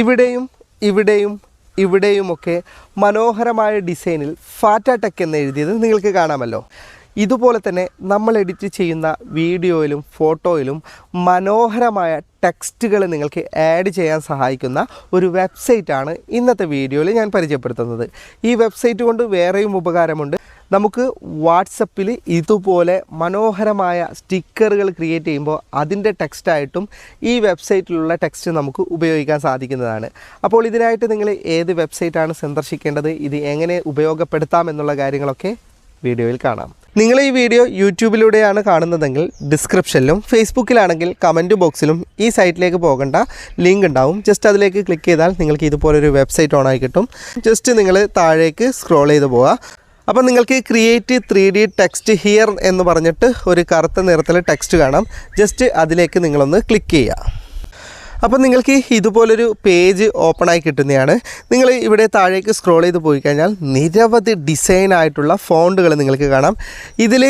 ഇവിടെയും ഇവിടെയും ഇവിടെയുമൊക്കെ മനോഹരമായ ഡിസൈനിൽ ഫാറ്റ ടെക് എന്ന് എഴുതിയത് നിങ്ങൾക്ക് കാണാമല്ലോ. ഇതുപോലെ തന്നെ നമ്മൾ എഡിറ്റ് ചെയ്യുന്ന വീഡിയോയിലും ഫോട്ടോയിലും മനോഹരമായ ടെക്സ്റ്റുകൾ നിങ്ങൾക്ക് ആഡ് ചെയ്യാൻ സഹായിക്കുന്ന ഒരു വെബ്സൈറ്റാണ് ഇന്നത്തെ വീഡിയോയിൽ ഞാൻ പരിചയപ്പെടുത്തുന്നത്. ഈ വെബ്സൈറ്റ് കൊണ്ട് വേറെയും ഉപകാരമുണ്ട്. നമുക്ക് വാട്സപ്പിൽ ഇതുപോലെ മനോഹരമായ സ്റ്റിക്കറുകൾ ക്രിയേറ്റ് ചെയ്യുമ്പോൾ അതിന്റെ ടെക്സ്റ്റായിട്ടും ഈ വെബ്സൈറ്റിലുള്ള ടെക്സ്റ്റ് നമുക്ക് ഉപയോഗിക്കാൻ സാധിക്കുന്നതാണ്. അപ്പോൾ ഇതിനായിട്ട് നിങ്ങൾ ഏത് വെബ്സൈറ്റാണ് സന്ദർശിക്കേണ്ടത്? ഇത് എങ്ങനെ ഉപയോഗപ്പെടുത്താം എന്നുള്ള കാര്യങ്ങളൊക്കെ വീഡിയോയിൽ കാണാം. നിങ്ങൾ ഈ വീഡിയോ യൂട്യൂബിലൂടെയാണ് കാണുന്നതെങ്കിൽ ഡിസ്ക്രിപ്ഷനിലും ഫേസ്ബുക്കിലാണെങ്കിൽ കമന്റ് ബോക്സിലും ഈ സൈറ്റിലേക്ക് പോകേണ്ട ലിങ്ക് ഉണ്ടാവും. ജസ്റ്റ് അതിലേക്ക് ക്ലിക്ക് ചെയ്താൽ നിങ്ങൾക്ക് ഇതുപോലൊരു വെബ്സൈറ്റ് ഓൺ ആയി കിട്ടും. ജസ്റ്റ് നിങ്ങൾ താഴേക്ക് സ്ക്രോൾ ചെയ്ത് പോവുക. അപ്പം നിങ്ങൾക്ക് create three D text here എന്ന് പറഞ്ഞിട്ട് ഒരു കറുത്ത നിറത്തിൽ ടെക്സ്റ്റ് കാണാം. ജസ്റ്റ് അതിലേക്ക് നിങ്ങളൊന്ന് ക്ലിക്ക് ചെയ്യുക അപ്പോൾ നിങ്ങൾക്ക് ഇതുപോലൊരു പേജ് ഓപ്പൺ ആയി കിട്ടുന്നതാണ്. നിങ്ങൾ ഇവിടെ താഴേക്ക് സ്ക്രോൾ ചെയ്ത് പോയി കഴിഞ്ഞാൽ നിരവധി ഡിസൈൻ ആയിട്ടുള്ള ഫോണ്ടുകൾ നിങ്ങൾക്ക് കാണാം. ഇതിൽ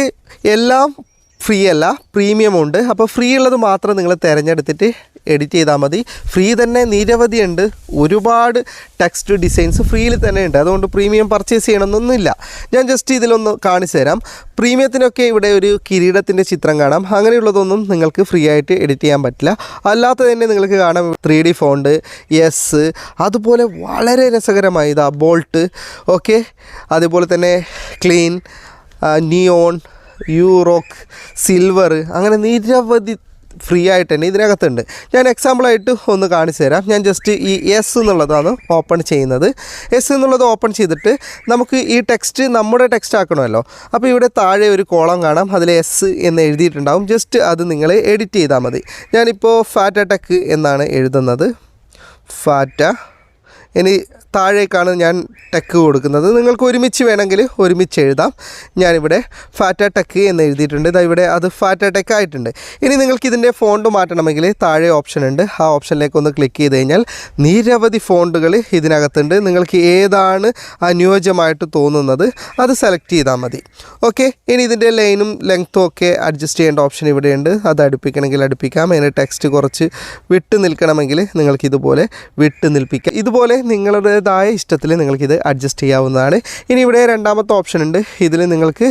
എല്ലാം ഫ്രീ അല്ല പ്രീമിയം ഉണ്ട്. അപ്പോൾ ഫ്രീ ഉള്ളത് മാത്രം നിങ്ങൾ തിരഞ്ഞെടുത്തിട്ട് എഡിറ്റ് ചെയ്താൽ മതി. ഫ്രീ തന്നെ നിരവധി ഉണ്ട് ഒരുപാട് ടെക്സ്റ്റ് ഡിസൈൻസ് ഫ്രീയിൽ തന്നെ ഉണ്ട്. അതുകൊണ്ട് പ്രീമിയം പർച്ചേസ് ചെയ്യണമെന്നൊന്നുമില്ല. ഞാൻ ജസ്റ്റ് ഇതിലൊന്ന് കാണിച്ചു തരാം. പ്രീമിയത്തിനൊക്കെ ഇവിടെ ഒരു കിരീടത്തിന്റെ ചിത്രം കാണാം. അങ്ങനെയുള്ളതൊന്നും നിങ്ങൾക്ക് ഫ്രീ ആയിട്ട് എഡിറ്റ് ചെയ്യാൻ പറ്റില്ല. അല്ലാത്ത തന്നെ നിങ്ങൾക്ക് കാണാം. ത്രീ ഡി ഫോണ്ട് എസ് അതുപോലെ വളരെ രസകരമായി ഇതാ ബോൾട്ട് ഓക്കെ അതുപോലെ തന്നെ ക്ലീൻ നിയോൺ യൂറോക്ക് സിൽവർ അങ്ങനെ നിരവധി ഫ്രീ ആയിട്ട് തന്നെ ഇതിനകത്തുണ്ട്. ഞാൻ എക്സാമ്പിളായിട്ട് ഒന്ന് കാണിച്ചു തരാം. ഞാൻ ജസ്റ്റ് ഈ എസ് എന്നുള്ളതാണ് ഓപ്പൺ ചെയ്യുന്നത്. എസ് എന്നുള്ളത് ഓപ്പൺ ചെയ്തിട്ട് നമുക്ക് ഈ ടെക്സ്റ്റ് നമ്മുടെ ടെക്സ്റ്റ് ആക്കണമല്ലോ. അപ്പോൾ ഇവിടെ താഴെ ഒരു കോളം കാണാം. അതിൽ എസ് എന്ന് എഴുതിയിട്ടുണ്ടാവും. ജസ്റ്റ് അത് നിങ്ങൾ എഡിറ്റ് ചെയ്താൽ മതി. ഞാനിപ്പോൾ ഫാറ്റ ടെക് എന്നാണ് എഴുതുന്നത്. ഫാറ്റ ഇനി താഴേക്കാണ് ഞാൻ ടെക്ക് കൊടുക്കുന്നത്. നിങ്ങൾക്ക് ഒരുമിച്ച് വേണമെങ്കിൽ ഒരുമിച്ച് എഴുതാം. ഞാനിവിടെ ഫാറ്റ ടെക്ക് എന്ന് എഴുതിയിട്ടുണ്ട്. ഇതാ ഇവിടെ അത് ഫാറ്റ ടെക്ക് ആയിട്ടുണ്ട്. ഇനി നിങ്ങൾക്ക് ഇതിന്റെ ഫോണ്ട് മാറ്റണമെങ്കിൽ താഴെ ഓപ്ഷൻ ഉണ്ട്. ആ ഓപ്ഷനിലേക്ക് ഒന്ന് ക്ലിക്ക് ചെയ്ത് കഴിഞ്ഞാൽ നിരവധി ഫോണ്ടുകൾ ഇതിനകത്തുണ്ട്. നിങ്ങൾക്ക് ഏതാണ് അനുയോജ്യമായിട്ട് തോന്നുന്നത് അത് സെലക്ട് ചെയ്താൽ മതി. ഓക്കെ ഇനി ഇതിന്റെ ലൈനും ലെങ്ത്തും ഒക്കെ അഡ്ജസ്റ്റ് ചെയ്യേണ്ട ഓപ്ഷൻ ഇവിടെയുണ്ട്. അത് അടുപ്പിക്കണമെങ്കിൽ അടുപ്പിക്കാം. അതിന് ടെക്സ്റ്റ് കുറച്ച് വിട്ട് നിൽക്കണമെങ്കിൽ നിങ്ങൾക്ക് ഇതുപോലെ വിട്ട് നിൽപ്പിക്കാം. ഇതുപോലെ നിങ്ങളുടേതായ ഇഷ്ടത്തിൽ നിങ്ങൾക്കിത് അഡ്ജസ്റ്റ് ചെയ്യാവുന്നതാണ്. ഇനി ഇവിടെ രണ്ടാമത്തെ ഓപ്ഷൻ ഉണ്ട്. ഇതിൽ നിങ്ങൾക്ക്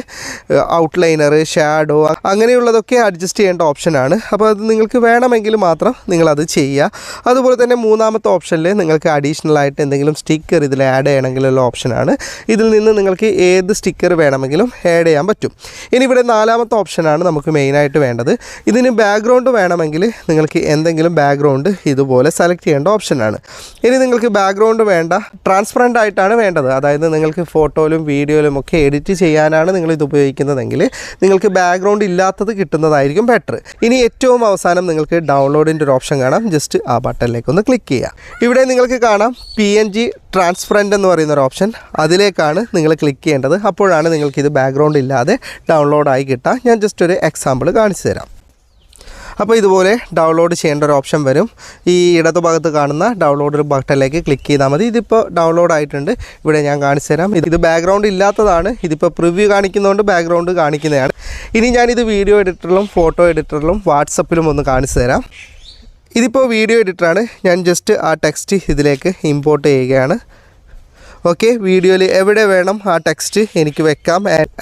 ഔട്ട്ലൈനർ ഷാഡോ അങ്ങനെയുള്ളതൊക്കെ അഡ്ജസ്റ്റ് ചെയ്യേണ്ട ഓപ്ഷനാണ് അപ്പോൾ അത് നിങ്ങൾക്ക് വേണമെങ്കിൽ മാത്രം നിങ്ങളത് ചെയ്യുക. അതുപോലെ തന്നെ മൂന്നാമത്തെ ഓപ്ഷനിൽ നിങ്ങൾക്ക് അഡീഷണൽ ആയിട്ട് എന്തെങ്കിലും സ്റ്റിക്കർ ഇതിൽ ആഡ് ചെയ്യണമെങ്കിലുള്ള ഓപ്ഷനാണ് ഇതിൽ നിന്ന് നിങ്ങൾക്ക് ഏത് സ്റ്റിക്കർ വേണമെങ്കിലും ആഡ് ചെയ്യാൻ പറ്റും. ഇനി ഇവിടെ നാലാമത്തെ ഓപ്ഷനാണ് നമുക്ക് മെയിനായിട്ട് വേണ്ടത്. ഇതിന് ബാക്ക്ഗ്രൗണ്ട് വേണമെങ്കിൽ നിങ്ങൾക്ക് എന്തെങ്കിലും ബാക്ക്ഗ്രൗണ്ട് ഇതുപോലെ സെലക്ട് ചെയ്യേണ്ട ഓപ്ഷനാണ് ഇനി നിങ്ങൾക്ക് ബാക്ക്ഗ്രൗണ്ട് വേണ്ട ട്രാൻസ്പറന്റ് ആയിട്ടാണ് വേണ്ടത്. അതായത് നിങ്ങൾക്ക് ഫോട്ടോയിലും വീഡിയോയിലും ഒക്കെ എഡിറ്റ് ചെയ്യാനാണ് നിങ്ങൾ ഇത് ഉപയോഗിക്കുന്നതെങ്കിൽ നിങ്ങൾക്ക് ബാക്ക്ഗ്രൗണ്ട് ഇല്ലാത്തത് കിട്ടുന്നതായിരിക്കും ബെറ്റർ ഇനി ഏറ്റവും അവസാനം നിങ്ങൾക്ക് ഡൗൺലോഡിന്റെ ഒരു ഓപ്ഷൻ കാണാം. ജസ്റ്റ് ആ ബട്ടണിലേക്ക് ഒന്ന് ക്ലിക്ക് ചെയ്യുക. ഇവിടെ നിങ്ങൾക്ക് കാണാം പി എൻ ജി ട്രാൻസ്പെറന്റ് എന്ന് പറയുന്ന ഒരു ഓപ്ഷൻ അതിലേക്കാണ് നിങ്ങൾ ക്ലിക്ക് ചെയ്യേണ്ടത്. അപ്പോഴാണ് നിങ്ങൾക്ക് ഇത് ബാക്ക്ഗ്രൗണ്ട് ഇല്ലാതെ ഡൗൺലോഡായി കിട്ടുക. ഞാൻ ജസ്റ്റ് ഒരു എക്സാമ്പിൾ കാണിച്ചു തരാം. അപ്പോൾ ഇതുപോലെ ഡൗൺലോഡ് ചെയ്യേണ്ട ഒരു ഓപ്ഷൻ വരും. ഈ ഇടതു ഭാഗത്ത് കാണുന്ന ഡൗൺലോഡ് ബട്ടണിലേക്ക് ക്ലിക്ക് ചെയ്താൽ മതി. ഇതിപ്പോൾ ഡൗൺലോഡ് ആയിട്ടുണ്ട്. ഇവിടെ ഞാൻ കാണിച്ചു തരാം. ഇത് ബാക്ക്ഗ്രൗണ്ട് ഇല്ലാത്തതാണ്. ഇതിപ്പോൾ പ്രിവ്യൂ കാണിക്കുന്നതുകൊണ്ട് ബാക്ക്ഗ്രൗണ്ട് കാണിക്കുന്നതാണ്. ഇനി ഞാനിത് വീഡിയോ എഡിറ്ററിലും ഫോട്ടോ എഡിറ്ററിലും വാട്സപ്പിലും ഒന്ന് കാണിച്ചു തരാം. ഇതിപ്പോൾ വീഡിയോ എഡിറ്ററാണ് ഞാൻ ജസ്റ്റ് ആ ടെക്സ്റ്റ് ഇതിലേക്ക് ഇമ്പോർട്ട് ചെയ്യുകയാണ്. ഓക്കെ വീഡിയോയിൽ എവിടെ വേണം ആ ടെക്സ്റ്റ് എനിക്ക് വെക്കാം.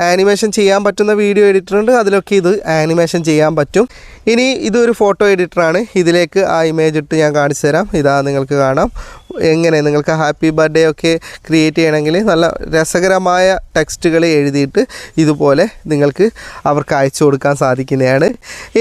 ആനിമേഷൻ ചെയ്യാൻ പറ്റുന്ന വീഡിയോ എഡിറ്റർ ഉണ്ട്. അതിലൊക്കെ ഇത് ആനിമേഷൻ ചെയ്യാൻ പറ്റും. ഇനി ഇതൊരു ഫോട്ടോ എഡിറ്ററാണ് ഇതിലേക്ക് ആ ഇമേജ് ഇട്ട് ഞാൻ കാണിച്ചു തരാം. ഇതാ നിങ്ങൾക്ക് കാണാം. എങ്ങനെ നിങ്ങൾക്ക് ഹാപ്പി ബർത്ത്ഡേ ഒക്കെ ക്രിയേറ്റ് ചെയ്യണമെങ്കിൽ നല്ല രസകരമായ ടെക്സ്റ്റുകൾ എഴുതിയിട്ട് ഇതുപോലെ നിങ്ങൾക്ക് അവർക്ക് അയച്ചു കൊടുക്കാൻ സാധിക്കുന്നതാണ്.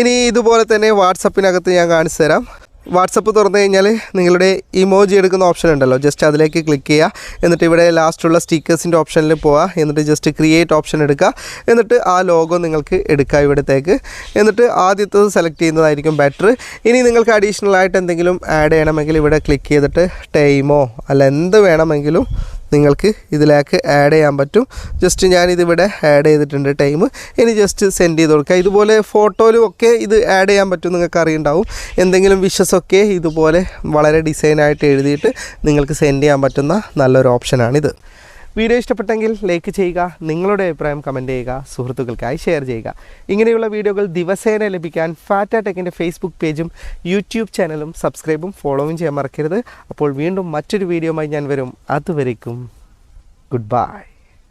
ഇനി ഇതുപോലെ തന്നെ വാട്സപ്പിനകത്ത് ഞാൻ കാണിച്ചു തരാം. വാട്സപ്പ് തുറന്നു കഴിഞ്ഞാൽ നിങ്ങളുടെ ഇമോജി എടുക്കുന്ന ഓപ്ഷൻ ഉണ്ടല്ലോ. ജസ്റ്റ് അതിലേക്ക് ക്ലിക്ക് ചെയ്യുക. എന്നിട്ട് ഇവിടെ ലാസ്റ്റുള്ള സ്റ്റിക്കേഴ്സിന്റെ ഓപ്ഷനിൽ പോവുക. എന്നിട്ട് ജസ്റ്റ് ക്രിയേറ്റ് ഓപ്ഷൻ എടുക്കുക. എന്നിട്ട് ആ ലോഗോ നിങ്ങൾക്ക് എടുക്കുക ഇവിടത്തേക്ക്. എന്നിട്ട് ആദ്യത്തത് സെലക്ട് ചെയ്യുന്നതായിരിക്കും ബെറ്റർ ഇനി നിങ്ങൾക്ക് അഡീഷണൽ ആയിട്ട് എന്തെങ്കിലും ആഡ് ചെയ്യണമെങ്കിൽ ഇവിടെ ക്ലിക്ക് ചെയ്തിട്ട് ടൈമോ അല്ല എന്ത് വേണമെങ്കിലും നിങ്ങൾക്ക് ഇതിലേക്ക് ആഡ് ചെയ്യാൻ പറ്റും. ജസ്റ്റ് ഞാനിതിവിടെ ആഡ് ചെയ്തിട്ടുണ്ട് ടൈം ഇനി ജസ്റ്റ് സെൻഡ് ചെയ്ത് കൊടുക്കുക. ഇതുപോലെ ഫോട്ടോയിലും ഒക്കെ ഇത് ആഡ് ചെയ്യാൻ പറ്റും നിങ്ങൾക്ക് അറിയുണ്ടാവും. എന്തെങ്കിലും വിഷസൊക്കെ ഇതുപോലെ വളരെ ഡിസൈനായിട്ട് എഴുതിയിട്ട് നിങ്ങൾക്ക് സെൻഡ് ചെയ്യാൻ പറ്റുന്ന നല്ലൊരു ഓപ്ഷനാണിത് വീഡിയോ ഇഷ്ടപ്പെട്ടെങ്കിൽ ലൈക്ക് ചെയ്യുക നിങ്ങളുടെ അഭിപ്രായം കമന്റ് ചെയ്യുക സുഹൃത്തുക്കൾക്കായി ഷെയർ ചെയ്യുക. ഇങ്ങനെയുള്ള വീഡിയോകൾ ദിവസേന ലഭിക്കാൻ ഫാറ്റ ടെക്കിന്റെ ഫേസ്ബുക്ക് പേജും യൂട്യൂബ് ചാനലും സബ്സ്ക്രൈബും ഫോളോവും ചെയ്യാൻ മറക്കരുത്. അപ്പോൾ വീണ്ടും മറ്റൊരു വീഡിയോയുമായി ഞാൻ വരും. അതുവരേക്കും ഗുഡ് ബൈ